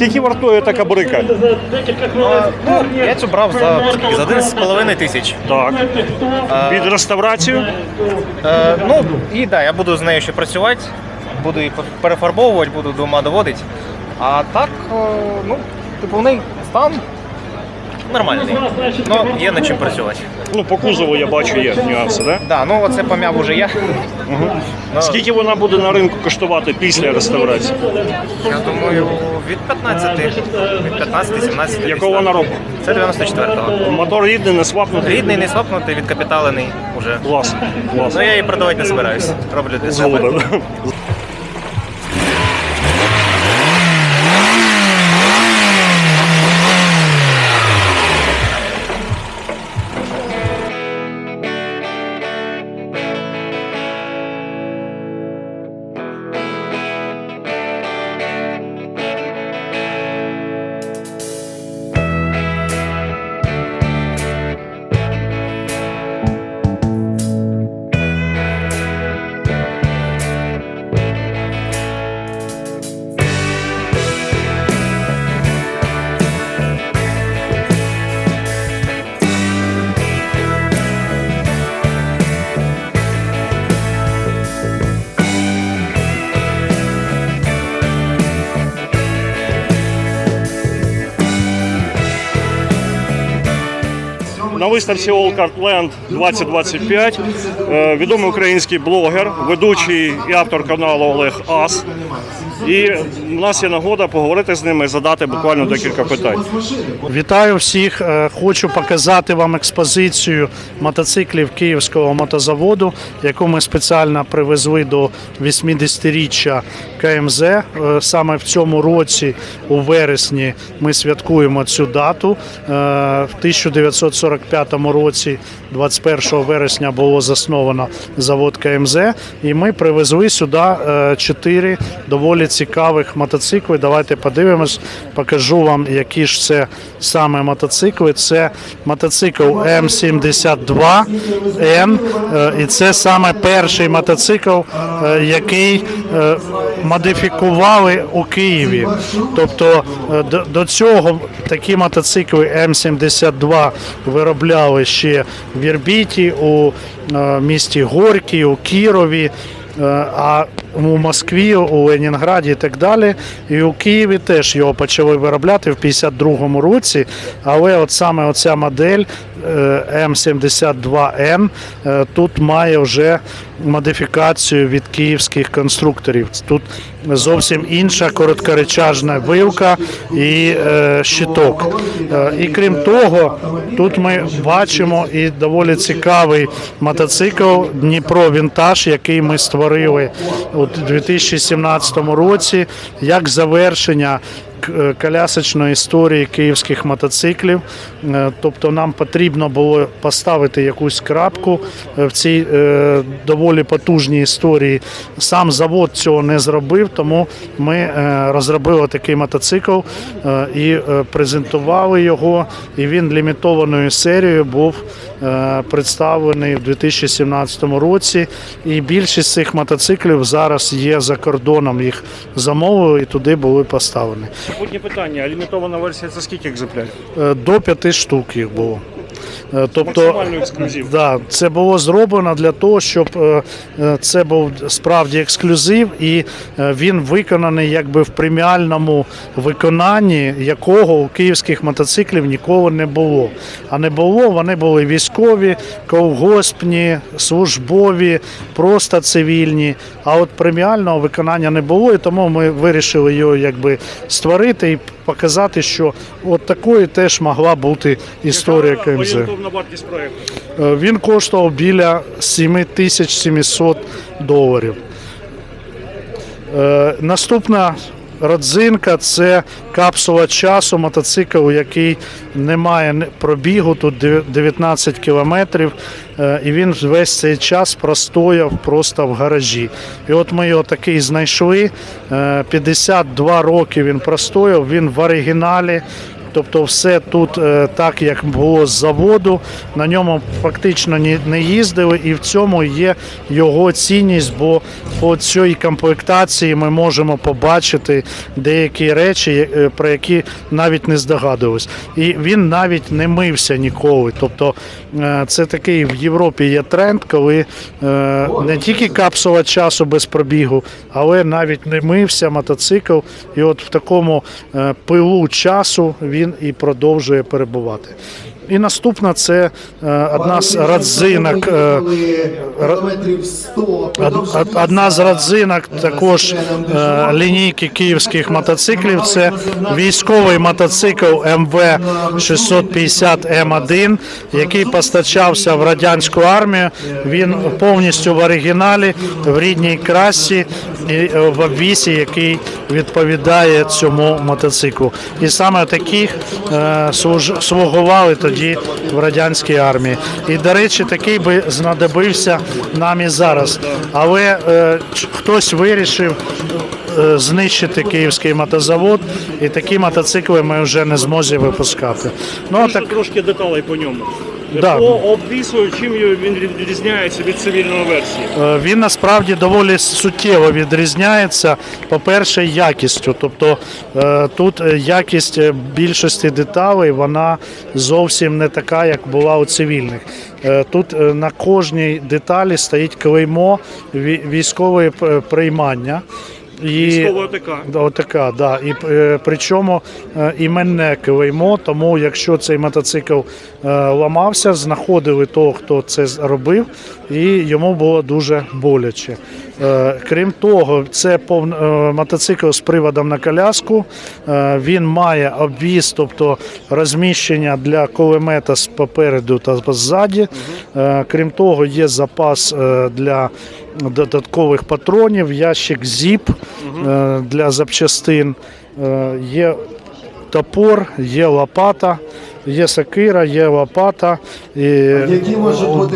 Скільки вартує така брика? Ну, я цю брав за, скільки, за 11,5 тисяч. Так. Під реставрацію? Е, ну, і да, я буду з нею ще працювати, буду її перефарбовувати, буду дома доводити. А так, о, ну, типу, в неї стан нормальний. Ну, є над чим працювати. Ну, по кузову я бачу, є нюанси, так? Да, ну оце пом'яв уже я. Ну, Скільки вона буде на ринку коштувати після реставрації? Я думаю, від 15, від 15-17. Якого вона року? Це 94-го. Мотор рідний, не свапнутий. Рідний, не свапнутий, відкапіталений уже. Клас, клас. Ну я її продавати не збираюсь. Роблю для себе. Згоден. Виставці All Card Land 2025 е, відомий український блогер, ведучий і автор каналу Олег Ас. І в нас є нагода поговорити з ними задати буквально декілька питань. Вітаю всіх. Е, Хочу показати вам експозицію мотоциклів Київського мотозаводу, яку ми спеціально привезли до 80-річчя КМЗ. Е, Саме в цьому році, у вересні, ми святкуємо цю дату. Е, В 1945 році, 21 вересня, було засновано завод КМЗ, і ми привезли сюди чотири доволі цікавих мотоцикли. Давайте подивимось, покажу вам, які ж це саме мотоцикли. Це мотоцикл М72Н, е, і це саме перший мотоцикл, е, який е, модифікували у Києві. Тобто до, цього такі мотоцикли М72 виробляли ще в Ірбіті, у місті Горькій, у Кірові. Е, А у Москві, у Ленінграді і так далі. І у Києві теж його почали виробляти в 52-му році. Але от саме оця модель М72Н е, тут має вже модифікацію від київських конструкторів. Тут зовсім інша короткоречажна вилка і е, щиток. Е, І крім того, тут ми бачимо і доволі цікавий мотоцикл Дніпро Вінтаж, який ми створили у 2017 році як завершення е, колясочної історії київських мотоциклів. Е, Тобто нам потрібно було поставити якусь крапку е, в цій е, доволі потужній історії. Сам завод цього не зробив, тому ми е, розробили такий мотоцикл е, і е, презентували його. І він лімітованою серією був е, представлений в 2017 році. І більшість цих мотоциклів зараз є за кордоном. Їх замовили і туди були поставлені. Сьогодні питання: лімітована версія це скільки екземплярів? Е, До п'яти штук їх було. Е, Тобто. Да, це було зроблено для того, щоб е, е, це був справді ексклюзив, і він виконаний якби в преміальному виконанні, якого у київських мотоциклів ніколи не було. А не було, вони були військові, ковгоспні, службові, просто цивільні. А от преміального виконання не було, і тому ми вирішили його якби створити і показати, що от такою теж могла бути історія Яка Орієнтовна вартість проєкту? Е, Він коштував біля 7700 доларів. Е, Наступна родзинка це капсула часу, мотоцикл, який не має пробігу, тут 19 кілометрів, е, і він весь цей час простояв просто в гаражі. І от ми його такий знайшли. е, 52 роки він простояв, він в оригіналі. Тобто, все тут е, так, як було з заводу. На ньому фактично не їздили, і в цьому є його цінність, бо по цій комплектації ми можемо побачити деякі речі, е, про які навіть не здогадувались. І він навіть не мився ніколи. Тобто е, це такий в Європі є тренд, коли не тільки капсула часу без пробігу, але навіть не мився мотоцикл. І от в такому пилу часу він і продовжує перебувати. І наступна це е, одна з е, од- Одна з родзинок також е, лінійки київських мотоциклів. Це військовий мотоцикл МВ 650 М1, який постачався в радянську армію. Він повністю в оригіналі, в рідній красі і е, в обвісі, який відповідає цьому мотоциклу. І саме таких е, слугували тоді в радянській армії. І, до речі, такий би знадобився нам і зараз. Але е, хтось вирішив е, знищити київський мотозавод, і такі мотоцикли ми вже не зможемо випускати. Ну, так, Трошки деталей по ньому. Да. По обвісу, чим він відрізняється від цивільної версії? Е, Він насправді доволі суттєво відрізняється. По-перше, якістю. Тобто е, тут е, якість більшості деталей вона зовсім не така, як була у цивільних. Тут на кожній деталі стоїть клеймо ві- військової приймання. І... Військова ОТК. Отака, да. І е, причому е, іменне клеймо, тому якщо цей мотоцикл е, ламався, знаходили того, хто це робив, і йому було дуже боляче. Крім того, це мотоцикл з приводом на коляску. Він має обвіз, тобто розміщення для кулемета з попереду та ззаді. Крім того, є запас для додаткових патронів, ящик зіп е, для запчастин. Е, Є топор, є лопата, є сокира, є лопата. І,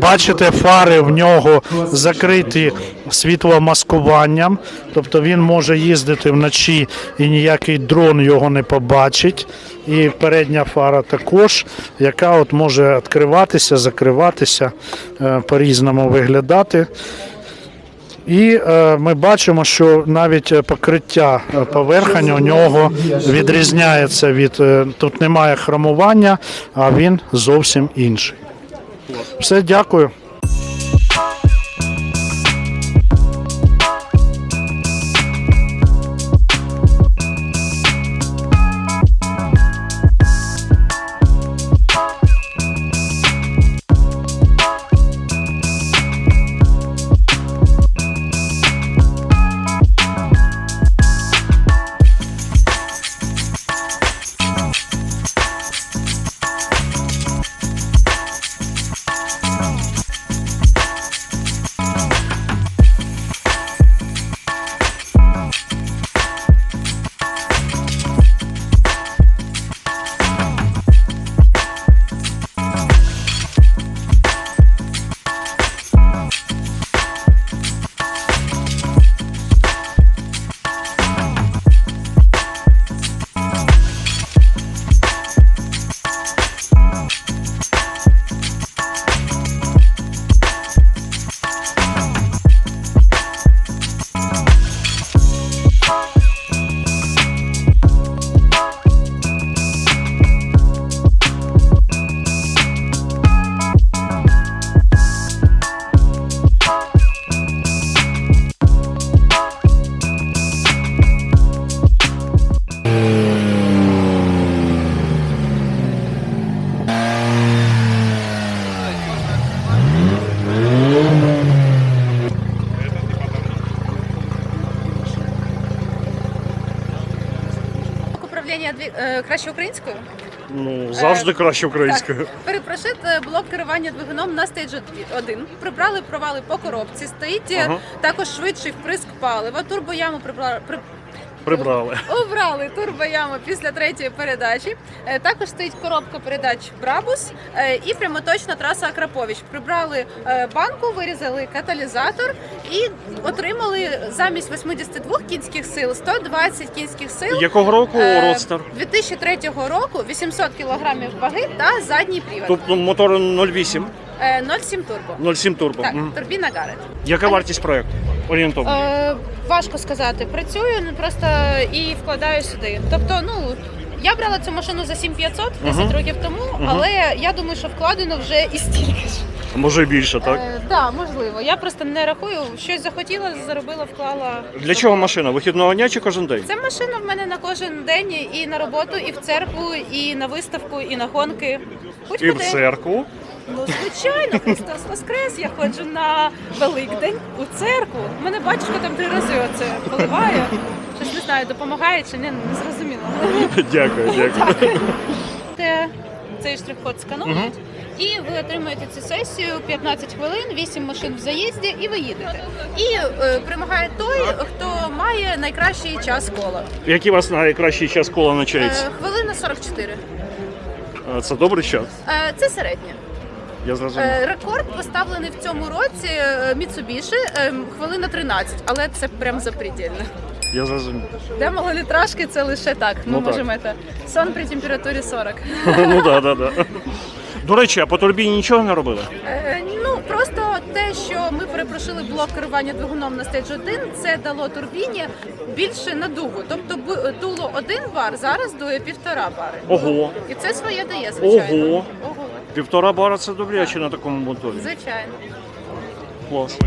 бачите, фари в нього закриті світломаскуванням, тобто він може їздити вночі і ніякий дрон його не побачить. І передня фара також, яка от може відкриватися, закриватися, е, по-різному виглядати. І е, ми бачимо, що навіть е, покриття поверхання поверхень у нього відрізняється від е, тут немає хромування, а він зовсім інший. Все, дякую. Краще українською. Ну, завжди краще українською. перепрошити Перепрошит е, блок керування двигуном на стейдж 1. Прибрали провали по коробці. Стоїть е, Ага. також швидший вприск палива. Турбояму прибрали. При... Прибрали. Обрали турбояму після третьої передачі. Е, Також стоїть коробка передач Брабус е, і прямоточна траса Акрапович. Прибрали е, банку, вирізали каталізатор і отримали замість 82 кінських сил 120 кінських сил. Якого року родстер? 2003 року 800 кілограмів ваги та задній привід. Тобто мотор 0,8, Е, 0,7 турбо. 0,7 турбо. Так, турбіна Гарет. Яка вартість проєкту? Орієнтовно. Е, важко сказати. Працюю ну, просто і вкладаю сюди. Тобто, ну я брала цю машину за 7500 10 Мгм. років тому, але я думаю, що вкладено вже і стільки ж. Може більше, так? Е, да, можливо. Я просто не рахую. Щось захотіла, заробила, вклала. Для чого машина? Вихідного дня чи кожен день? Ця машина в мене на кожен день і на роботу, і в церкву, і на виставку, і на гонки. І в церкву. Ну, звичайно, Христос Воскрес. Я ходжу на Великдень у церкву. У мене батюшка там три рази оце поливає. Щось не знаю, допомагає чи ні, не зрозуміло. Дякую, дякую. Те цей штрих-код сканують, і ви отримуєте цю сесію 15 хвилин, 8 машин в заїзді, і ви їдете. І е, перемагає той, хто має найкращий час кола. Який у вас найкращий час кола на Е, чайці? хвилина 44. Е, Це добрий час. Е, це середнє. Я зрозумів. Е, Рекорд поставлений в цьому році е, Mitsubishi, е, хвилина 13, але це прям запредельно. Я зрозумів. Для малолітражки це лише так. Ми Ну, так. можемо це сон при температурі 40. Ну так, так, так. До речі, а по турбіні нічого не робили? Е, Ну просто те, що ми перепрошили блок керування двигуном на стейдж 1, це дало турбіні більше надугу. Тобто бу- дуло один бар, зараз дує півтора бари. Ого. І це своє дає, звичайно. Ого. Ого. Півтора бара це добряче на такому моторі. Звичайно. Клас.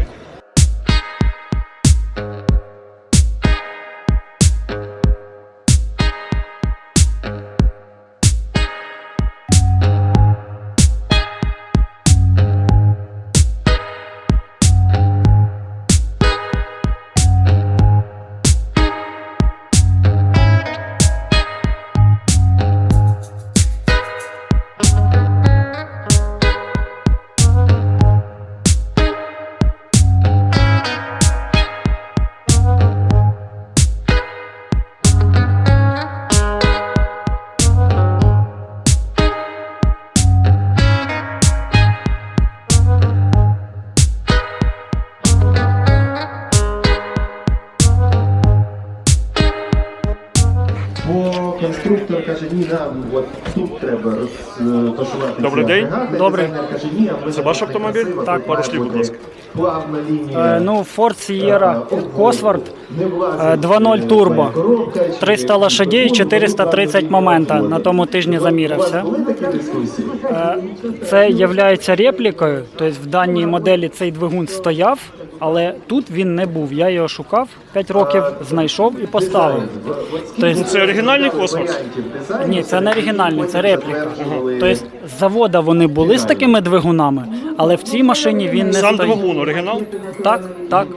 Конструктор каже, ні, нам от тут треба розташувати. Добрий день. Добрий. Каже, ні, а ми Це ваш автомобіль? красиво, Так, тут пару має слів, будь бути ласка. Плавна лінія. Е, Ну, Ford Sierra Cosworth Не влазить, е, 2.0 турбо. коробка, чи 300 лошадей, 430 момента. На тому тижні замірився. були такі дискусії? Е, Це є реплікою, тобто в даній моделі цей двигун стояв, але тут він не був. Я його шукав 5 років, знайшов і поставив. Тобто, Це оригінальний космос? ні, це не оригінальний, це репліка. Тобто з завода вони були з такими двигунами, але в цій машині він не Сам стоїть. двигун оригінал? Так, так.